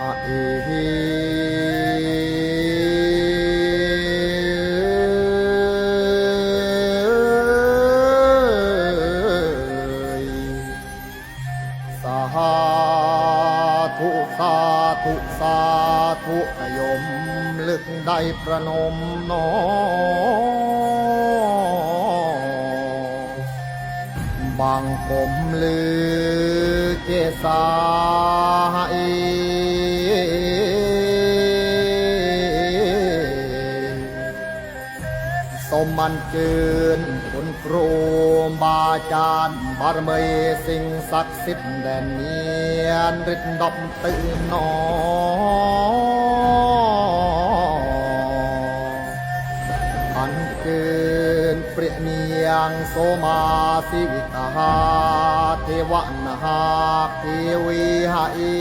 อะเอหิสาธุสาธุสาธุนยม ลึกได้ประนมน้อม មងគុំលឺជាសាអីសូមអញ្ជើញគុណគ្រូបាចារ្យបារមីសិង្ហស័ក្តិសិទ្ធិដែលមានរិទ្ធដប់ទៅណោ ยงโสมาสิวิกาเทวนาหาเทวีหาอี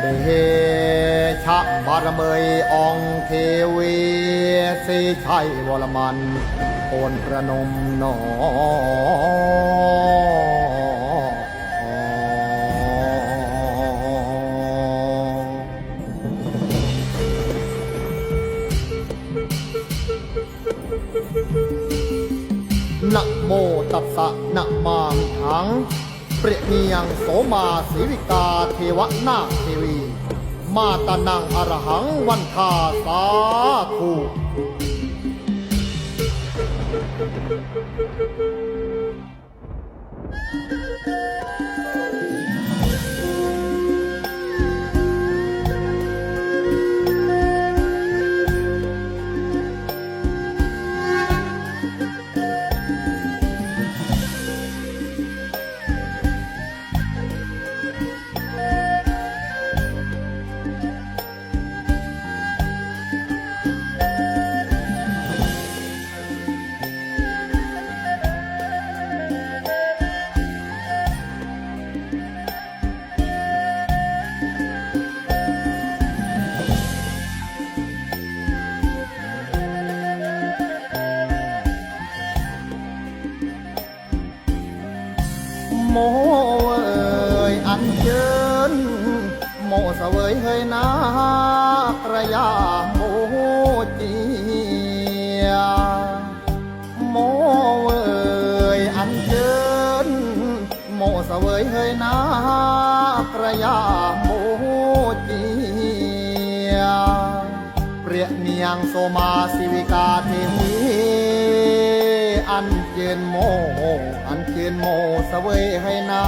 เดชะบารเมยองเทวีสีชัยวรมันโอนประนมนอ ตัสสะนะมามิถัง เปรียญังโสมาสีวิกาเทวนาเทวี มาตานังอรหังวันทาสาธุ นเชิญโมเสวยเฮยนากระยาโมจีโมเอยอันเชิญโมเสวยเฮยนากระยาโมจีเปรียเนียงโสมาสิวิกาเทวีอันเจนโม อันเจนโมเสวยให้นา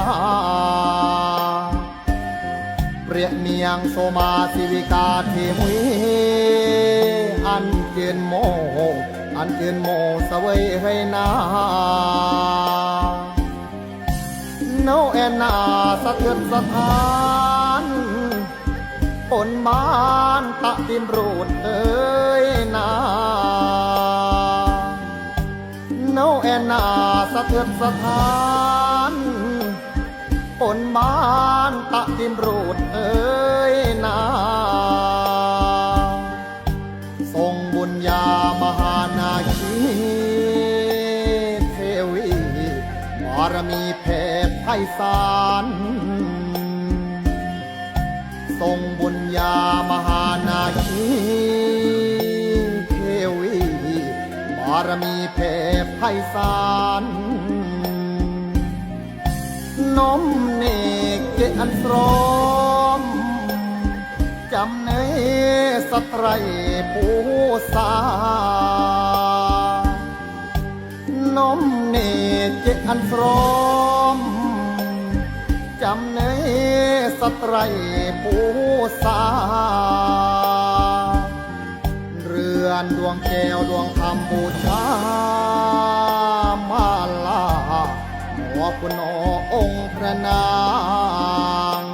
เปรียเนียงโสมาสิวิกาเทวีอันเจนโมอันเจนโมเสวยให้นาโนแอนนาสะเทือนสถานปนมานตะดินรูดเอ้ยนา สะเทือนสถานปนมานตะดินรูดเอ้ยนาทรงบุญญามหานาคีเทวีบารมีเพศไพศาลทรงบุญญามหาารมีเพศไพศาลน้อมเนกเจอันสรอม จำเนสตรยผู้สาน้อมเนเจอันสรอม จำเนสตรยผู้สา รือนดวงแก้วดวงธรรมบูชามาลาหัวคุณอองค์พระนาง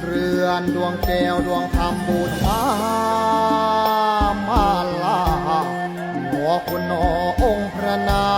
เรือนดวงแก้วดวงธรรมบูชามาลาหัวคุณอองค์พระนาง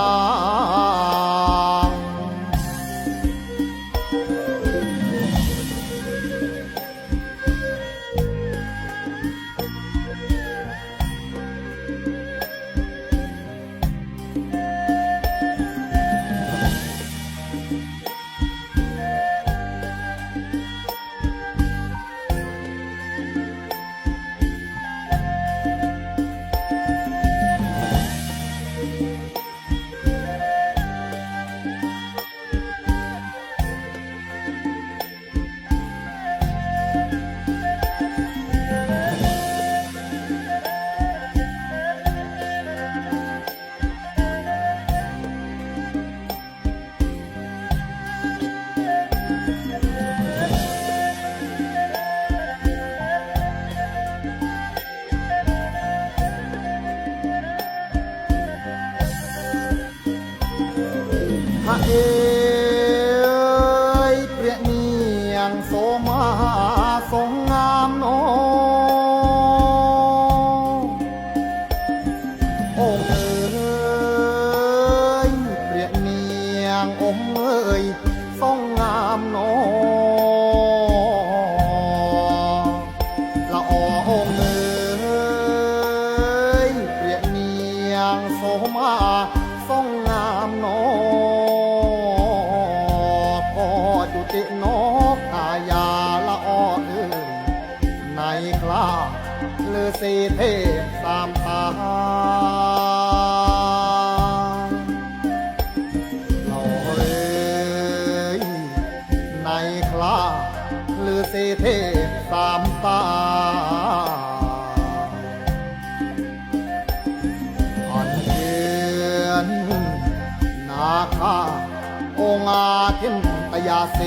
អើយព្រះនាងសូមាសងងាមណូអូអើយព្រះនាងអង ในคลาเลือสีเทพสามตาเอาเอ้ยในคลาลือเสเทพสามตาอันเชิญนนาคาองอาทินตยาเส